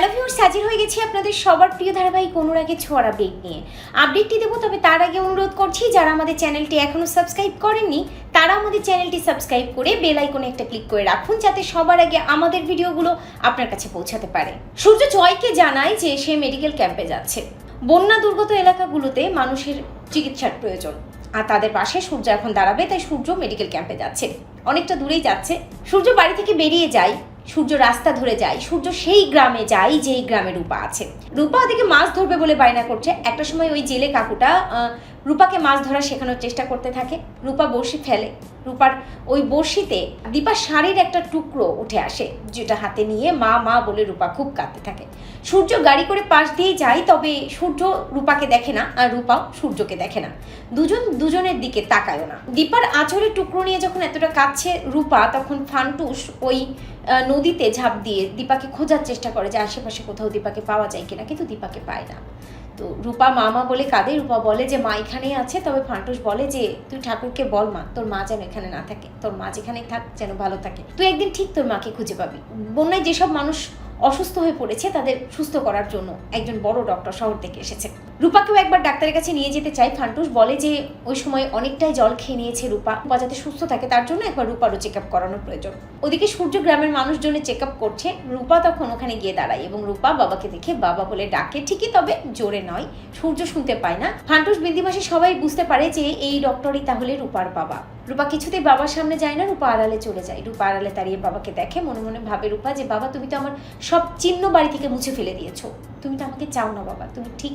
Hello viewers হাজির হয়ে গেছি আপনাদের সবার প্রিয় ধারাবাহিক অনুরাগের ছোঁয়ার আপডেট নিয়ে। আপডেটটি দেবো, তবে তার আগে অনুরোধ করছি, যারা আমাদের চ্যানেলটি এখনও সাবস্ক্রাইব করেননি, তারা আমাদের চ্যানেলটি সাবস্ক্রাইব করে বেল আইকনে একটা ক্লিক করে রাখুন, যাতে সবার আগে আমাদের ভিডিওগুলো আপনার কাছে পৌঁছাতে পারে। সূর্য জয়কে জানায় যে সে মেডিকেল ক্যাম্পে যাচ্ছে। বন্যা দুর্গত এলাকাগুলোতে মানুষের চিকিৎসার প্রয়োজন। আর তাদের পাশে সূর্য এখন দাঁড়াবে, তাই সূর্য মেডিকেল ক্যাম্পে যাচ্ছে। অনেকটা দূরেই যাচ্ছে। সূর্য বাড়ি থেকে বেরিয়ে যায়। সূর্য রাস্তা ধরে যায়, সূর্য সেই গ্রামে যায়, যেই গ্রামে রূপা আছে। রূপা ওদিকে মাছ ধরবে বলে বায়না করছে। একটা সময় ওই জেলে কাকুটা রূপাকে মাছ ধরা শেখানোর চেষ্টা করতে থাকে। রূপা বসে ফেলে। রূপার ওই বড়শিতে দীপার শাড়ির একটা টুকরো উঠে আসে, যেটা হাতে নিয়ে মা মা বলে রূপা খুব কাঁদতে থাকে। সূর্য গাড়ি করে পাশ দিয়ে যায়, তবে সূর্য রূপাকে দেখে না, আর রূপাও সূর্যকে দেখে না। দুজন দুজনের দিকে তাকায়ও না। দীপার আঁচড়ের টুকরো নিয়ে যখন এতটা কাঁদছে রূপা, তখন ফান্টুস ওই নদীতে ঝাঁপ দিয়ে দীপাকে খোঁজার চেষ্টা করে যে আশেপাশে কোথাও দীপাকে পাওয়া যায় কিনা, কিন্তু দীপাকে পায় না। তো রূপা মামা বলে কাঁদে। রূপা বলে যে, মা এখানেই আছে, তবে ফান্টুস বলে যে, তুই ঠাকুরকে বল মা, তোর মা যেন এখানে না থাকে, তোর মা যেখানেই থাক যেন ভালো থাকে। তুই একদিন ঠিক তোর মাকে খুঁজে পাবি। বন্যায় যেসব মানুষ অসুস্থ হয়ে পড়েছে তাদের সুস্থ করার জন্য। একজন বড় ডক্টর শহর থেকে এসেছে রূপাকেও একবার ডাক্তারের কাছে নিয়ে যেতে চাই। ফান্টুস বলে যে, ওই সময় অনেকটাই জল খেয়ে নিয়েছে রূপা। রূপা যাতে সুস্থ থাকে, তার জন্য একবার রূপারও চেক আপ করানোর প্রয়োজন। ওদিকে সূর্য গ্রামের মানুষজনের চেক আপ করছে। রূপা তখন ওখানে গিয়ে দাঁড়ায় এবং রূপা বাবাকে দেখে বাবা বলে ডাকে। ঠিকই তবে জোরে নয়, সূর্য শুনতে পায় না। ফান্টুস বিন্দিমাসে সবাই বুঝতে পারে যে, এই ডক্টরই তাহলে রূপার বাবা। রূপা কিছুতেই বাবার সামনে যায় না, রূপা আড়ালে চলে যায়। রূপা আড়ালে দাঁড়িয়ে বাবাকে দেখে, মনে মনে ভাবে, রূপা, যে বাবা, তুমি তো আমার সব চিহ্ন বাড়ি থেকে মুছে ফেলে দিয়েছ। তুমি তো আমাকে চাও না বাবা, তুমি ঠিক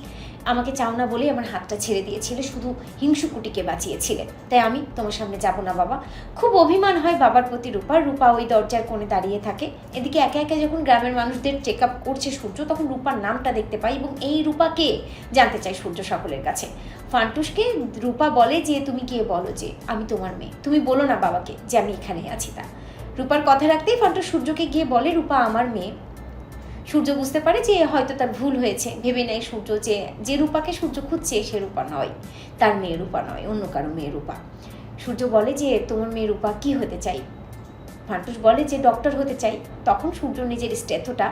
আমাকে চাও না বলেই আমার হাতটা ছেড়ে দিয়েছিলে, শুধু হিংসুকুটিকে বাঁচিয়েছিলে। তাই আমি তোমার সামনে যাব না বাবা। খুব অভিমান হয় বাবার প্রতি রূপার রূপা ওই দরজার কোণে দাঁড়িয়ে থাকে। এদিকে একে একে যখন গ্রামের মানুষদের চেক আপ করছে সূর্য, তখন রূপার নামটা দেখতে পাই এবং এই রূপা কে জানতে চাই সূর্য সকলের কাছে। ফান্টুসকে রূপা বলে যে, তুমি কে বলো যে, আমি তোমার মেয়ে। তুমি বলো না বাবাকে যে, আমি এখানে আছি তা। রূপার কথা রাখতেই ফান্টুস সূর্যকে গিয়ে বলে, রূপা, আমার মেয়ে। সূর্য বুঝতে পারে যে হয়তো তার ভুল হয়েছে। ভেবে নেয় সূর্য যে যে রূপাকে সূর্য খুঁজছে সে রূপা নয়। তার মেয়ে রূপা নয়, অন্য কারও মেয়ে রূপা। সূর্য বলে যে, তোমার মেয়ে রূপা কি হতে চাই? ফান্টুস বলে যে, ডক্টর হতে চাই। তখন সূর্য নিজের স্টেথটা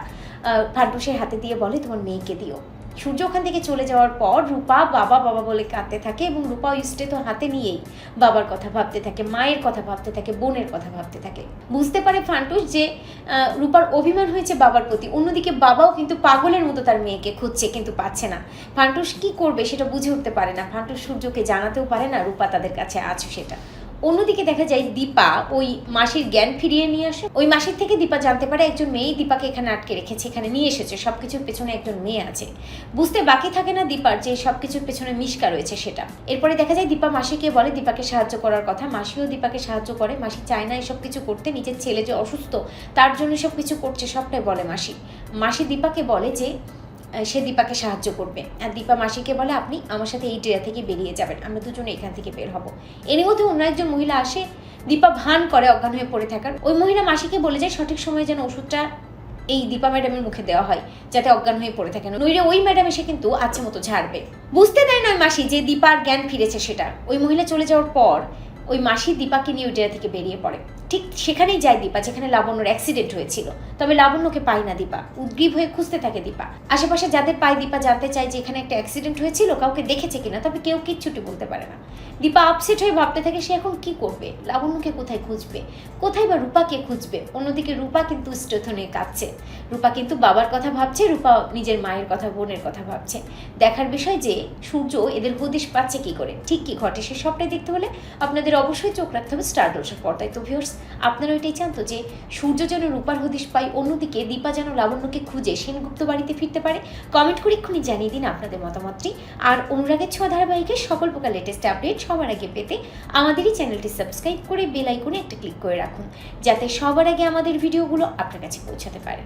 ফান্টুসের হাতে দিয়ে বলে, তোমার মেয়েকে দিও। সূর্য ওখান থেকে চলে যাওয়ার পর রূপা বাবা বাবা বলে কাঁদতে থাকে এবং রূপা ওই স্টেথো হাতে নিয়েই বাবার কথা ভাবতে থাকে, মায়ের কথা ভাবতে থাকে, বোনের কথা ভাবতে থাকে। বুঝতে পারে ফান্টুস যে রূপার অভিমান হয়েছে বাবার প্রতি, অন্যদিকে বাবাও কিন্তু পাগলের মতো তার মেয়েকে খুঁজছে কিন্তু পাচ্ছে না। ফান্টুস কি করবে সেটা বুঝে উঠতে পারে না। ফান্টুস সূর্যকে জানাতেও পারে না, রূপা তাদের কাছে আছে সেটা। অন্যদিকে দেখা যায় দীপা ওই মাসির জ্ঞান ফিরিয়ে নিয়ে আসে। ওই মাসির থেকে দীপা জানতে পারে একজন মেয়ে দীপাকে এখানে আটকে রেখেছে, এখানে নিয়ে এসেছে, সবকিছুর পেছনে একজন মেয়ে আছে। বুঝতে বাকি থাকে না দীপার যে সবকিছুর পেছনে মিশকা রয়েছে সেটা। এরপরে দেখা যায় দীপা মাসিকে বলে দীপাকে সাহায্য করার কথা। মাসিও দীপাকে সাহায্য করে, মাসি চায় না এসব কিছু করতে, নিজের ছেলে যে অসুস্থ, তার জন্য সব কিছু করছে, সবটাই বলে মাসি। মাসি দীপাকে বলে যে সে দীপাকে সাহায্য করবে। আর দীপা মাসিকে বলে, আপনি আমার সাথে এই ডেরা থেকে বেরিয়ে যাবেন। আমরা দুজনে এখান থেকে বের হব। এর মধ্যে অন্য একজন মহিলা আসে। দীপা ভান করে, অজ্ঞান হয়ে পড়ে থাকার। ওই মহিলা মাসিকে বলে যায় সঠিক সময়ে যেন ওষুধটা এই দীপা ম্যাডামের মুখে দেওয়া হয়, যাতে অজ্ঞান হয়ে পড়ে থাকে। নইলে ওই ম্যাডাম এসে কিন্তু আছে মতো ঝাড়বে। বুঝতে দেয় না ওই মাসি যে দীপার জ্ঞান ফিরেছে সেটা। ওই মহিলা চলে যাওয়ার পর ওই মাসি দীপাকে নিয়ে ওই থেকে বেরিয়ে পড়ে। ঠিক সেখানেই যায় দীপা, যেখানে লাবণ্যর অ্যাক্সিডেন্ট হয়েছিল। তবে লাবণ্যকে পায় না দীপা, উদ্গ্রীব হয়ে খুঁজতে থাকে দীপা। আশেপাশে যাদের পায় দীপা জানতে চায় যে এখানে একটা অ্যাক্সিডেন্ট হয়েছিল, কাউকে দেখেছে কিনা, তবে কেউ কিচ্ছুটি বলতে পারে না। দীপা আপসেট হয়ে ভাবতে থাকে সে এখন কি করবে? লাবণ্যকে কোথায় খুঁজবে? কোথায় বা রূপাকে খুঁজবে? অন্যদিকে রূপা কিন্তু স্টেথনে কাঁদছে। রূপা কিন্তু বাবার কথা ভাবছে, রূপা নিজের মায়ের কথা, বোনের কথা ভাবছে। দেখার বিষয় যে সূর্য এদের হদিশ পাচ্ছে কি করে? ঠিক কি ঘটে সে সবটাই দেখতে হলে আপনাদের অবশ্যই চোখ রাখতে হবে স্টার ডলসের পর্দায়। তো ভিউর্স আপনারা ওইটাই চান তো যে সূর্য যেন রূপার হদিশ পায়, অন্যদিকে দীপা যেন লাবণ্যকে খুঁজে সেনগুপ্ত বাড়িতে ফিরতে পারে। কমেন্ট করে এক্ষুনি জানিয়ে দিন আপনাদের মতামতটি। আর অনুরাগের ছোঁয়া ধারাবাহিকের সকল প্রকার লেটেস্ট আপডেট সবার আগে পেতে আমাদেরই চ্যানেলটি সাবস্ক্রাইব করে বেল আইকনে একটা ক্লিক করে রাখুন, যাতে সবার আগে আমাদের ভিডিওগুলো আপনার কাছে পৌঁছাতে পারে।